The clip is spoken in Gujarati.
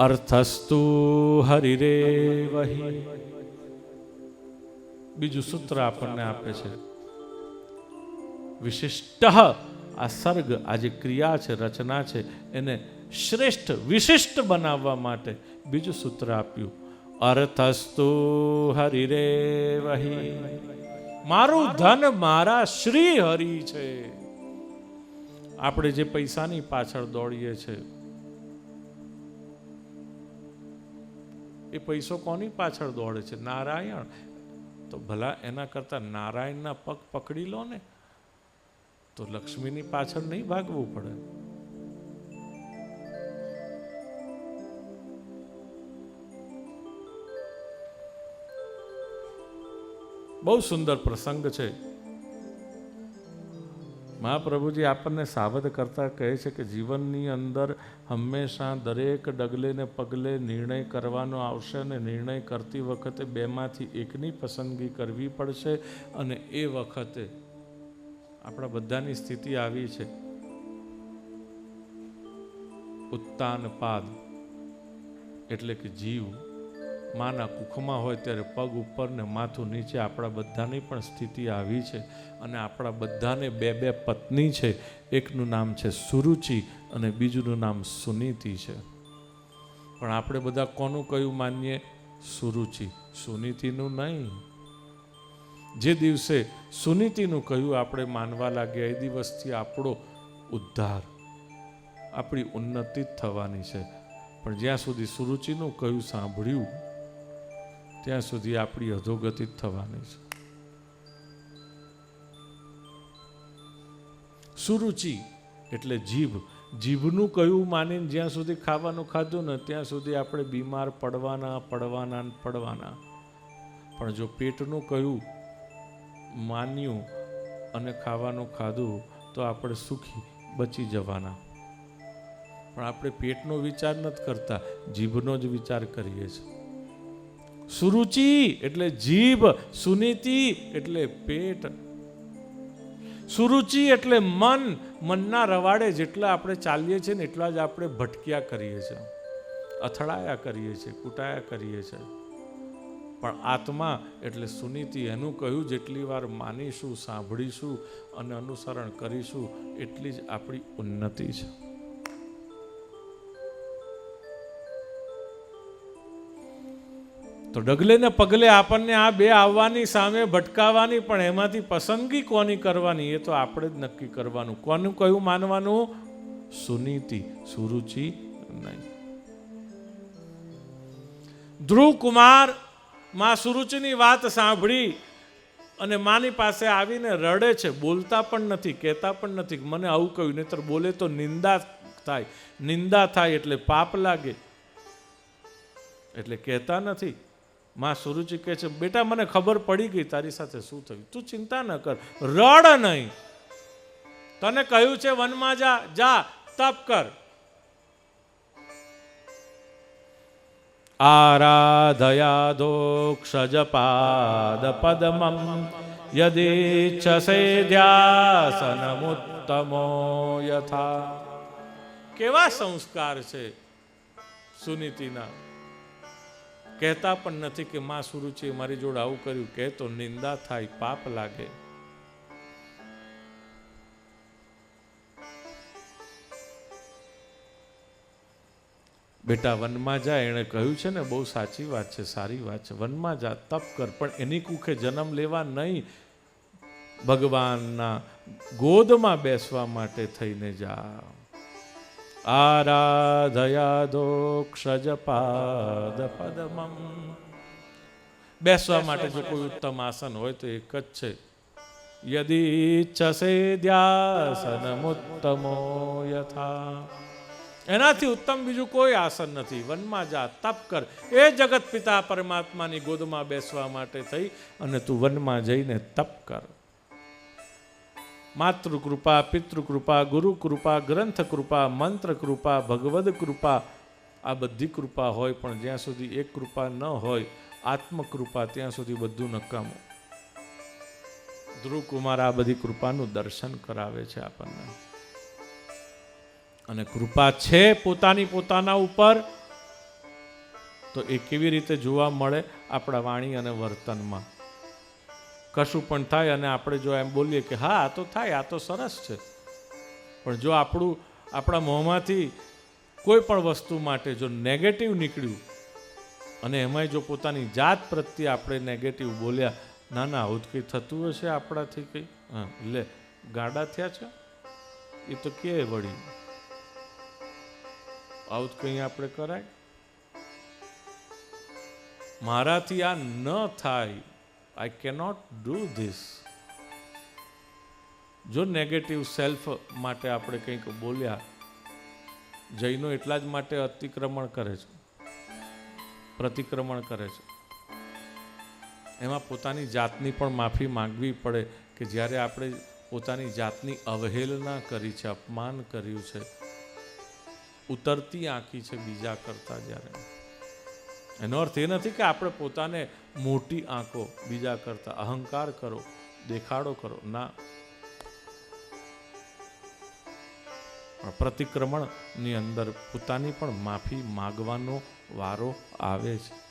અર્થસ્તુ હરિરે વહી. બીજું સૂત્ર આપણને આપે છે. વિશિષ્ટ આ સર્ગ, આ જે ક્રિયા છે, રચના છે, એને શ્રેષ્ઠ, વિશિષ્ટ બનાવવા માટે બીજું સૂત્ર આપ્યું. અર્થસ્તુ હરિરે વહી. મારું ધન મારા શ્રી હરિ છે. આપણે જે પૈસાની પાછળ દોડીએ છે એ પૈસો કોની? પાછળ દોડે છે. નારાયણ. તો ભલા એના કરતાં નારાયણના પગ પકડી લો ને, તો લક્ષ્મીની પાછળ નહીં ભાગવું પડે. બહુ સુંદર પ્રસંગ છે. મહાપ્રભુજી આપણને સાવધ કરતા કહે છે કે જીવનની અંદર હંમેશા દરેક ડગલે ને પગલે નિર્ણય કરવાનો આવશે અને નિર્ણય કરતી વખતે બેમાંથી એકની પસંદગી કરવી પડશે અને એ વખતે આપણા બધાની સ્થિતિ આવી છે. ઉત્તાન પાદ એટલે કે જીવ માના કુખમાં હોય ત્યારે પગ ઉપર ને માથું નીચે આપણા બધાની પણ સ્થિતિ આવી છે અને આપણા બધાને બે બે પત્ની છે. એકનું નામ છે સુરુચિ અને બીજુંનું નામ સુનીતિ છે. પણ આપણે બધા કોનું કયું માનીએ? સુરુચિ. સુનીતિનું નહીં. જે દિવસે સુનીતિનું કહ્યું આપણે માનવા લાગ્યા, એ દિવસથી આપણો ઉદ્ધાર, આપણી ઉન્નતિ થવાની છે. પણ જ્યાં સુધી સુરુચિનું કહ્યું સાંભળ્યું ત્યાં સુધી આપણી અધોગતિ થવાની છે. સુરુચિ એટલે જીભ. જીભનું કયું માનીને જ્યાં સુધી ખાવાનું ખાધું ને ત્યાં સુધી આપણે બીમાર પડવાના પડવાના પડવાના. પણ જો પેટનું કયું માન્યું અને ખાવાનું ખાધું તો આપણે સુખી બચી જવાના. પણ આપણે પેટનો વિચાર નથી કરતા, જીભનો જ વિચાર કરીએ છીએ. સુરુચિ એટલે જીભ, સુનીતિ એટલે પેટ. સુરુચિ એટલે મન, મનના રવાડે જેટલા આપણે ચાલીએ છીએ ને એટલા જ આપણે ભટક્યા કરીએ છીએ. અથડાયા કરીએ છીએ, કૂટાયા કરીએ છીએ. પણ આત્મા એટલે સુનીતિ, એનું કહ્યું જેટલી વાર માનીશું, સાંભળીશું અને અનુસરણ કરીશું, એટલી જ આપણી ઉન્નતિ છે. તો ડગલે ને પગલે આપણને આ બે આવવાની સામે ભટકાવાની પણ એમાંથી પસંદગી કોની કરવાની? એ તો આપણે જ નક્કી કરવાનું. કોનું કયું માનવાનું? સુનીતિ, સુરુચિ નહીં. ધ્રુવ કુમારમાં સુરુચિની વાત સાંભળી અને માની પાસે આવીને રડે છે. બોલતા પણ નથી, કહેતા પણ નથી મને આવું કહ્યું, નહીતર બોલે તો નિંદા થાય. નિંદા થાય એટલે પાપ લાગે. એટલે કહેતા નથી. માં સુરુચિ કહે છે, બેટા, મને ખબર પડી ગઈ તારી સાથે શું થયું. તું ચિંતા ન કર, રડ નહીં. તને કહ્યું છે, વનમાં જા જા, તપ કર. આરાધયાદોક્ષજપાદ પદમમ યદિચ્છસે ધ્યાસનમુત્તમો યથા. કેવા સંસ્કાર છે સુનીતિના. કહેતા પણ નથી કે માં સુરુચિએ મારી જોડે આવું કર્યું. કે તો નિંદા થાય, પાપ લાગે. બેટા, વનમાં જા, એણે કહ્યું છે ને, બહુ સાચી વાત છે, સારી વાત છે. વનમાં જા, તપ કર, પણ એની કુખે જન્મ લેવા નહીં. ભગવાનના ગોદમાં બેસવા માટે થઈને જા. આરાધયાદોક્ષજપાદ પદમમ બેસવા માટે જો કોઈ ઉત્તમ આસન હોય તો એક જ છે. યદિ ઈચ્છસે ધ્યાસનમુત્તમો યથા. એનાથી ઉત્તમ બીજું કોઈ આસન નથી. વનમાં જા, તપ કર. એ જગત પિતા પરમાત્માની ગોદમાં બેસવા માટે થઈ અને તું વનમાં જઈને તપ કર. માતૃ કૃપા પિતૃ કૃપા મંત્રકૃપા ભગવદ કૃપા આ બધી કૃપા હોય પણ જ્યાં સુધી એક કૃપા ન હોય, આત્મકૃપા ત્યાં સુધી બધું નકામું. ધ્રુવકુમાર આ બધી કૃપાનું દર્શન કરાવે છે આપણને. અને કૃપા છે પોતાની પોતાના ઉપર, તો એ કેવી રીતે જોવા મળે આપણા વાણી અને વર્તનમાં? કશું પણ થાય અને આપણે જો એમ બોલીએ કે હા, આ તો થાય, આ તો સરસ છે. પણ જો આપણું, આપણા મોંમાંથી કોઈ પણ વસ્તુ માટે જો નેગેટિવ નીકળ્યું અને એમાંય જો પોતાની જાત પ્રત્યે આપણે નેગેટિવ બોલ્યા, ના ના, આવું કંઈ થતું હશે આપણાથી કંઈ? હા, લે, ગાડા થયા છે? એ તો કે વળી? આવું કંઈ આપણે કરાય? મારાથી આ ન થાય. આઈ કેનોટ ડુ ધીસ જો નેગેટિવ સેલ્ફ માટે આપણે કંઈક બોલ્યા, જૈનો એટલા જ માટે અતિક્રમણ કરે છે, પ્રતિક્રમણ કરે છે. એમાં પોતાની જાતની પણ માફી માંગવી પડે કે જ્યારે આપણે પોતાની જાતની અવહેલના કરી છે, અપમાન કર્યું છે, ઉતરતી આંકી છે બીજા કરતા જ્યારે. એનો અર્થ એ નથી કે આપણે પોતાને મોટી આંકો બીજા કરતા અહંકાર કરો, દેખાડો કરો. ના. પ્રતિક્રમણની અંદર પોતાની પણ માફી માગવાનો વારો આવે છે.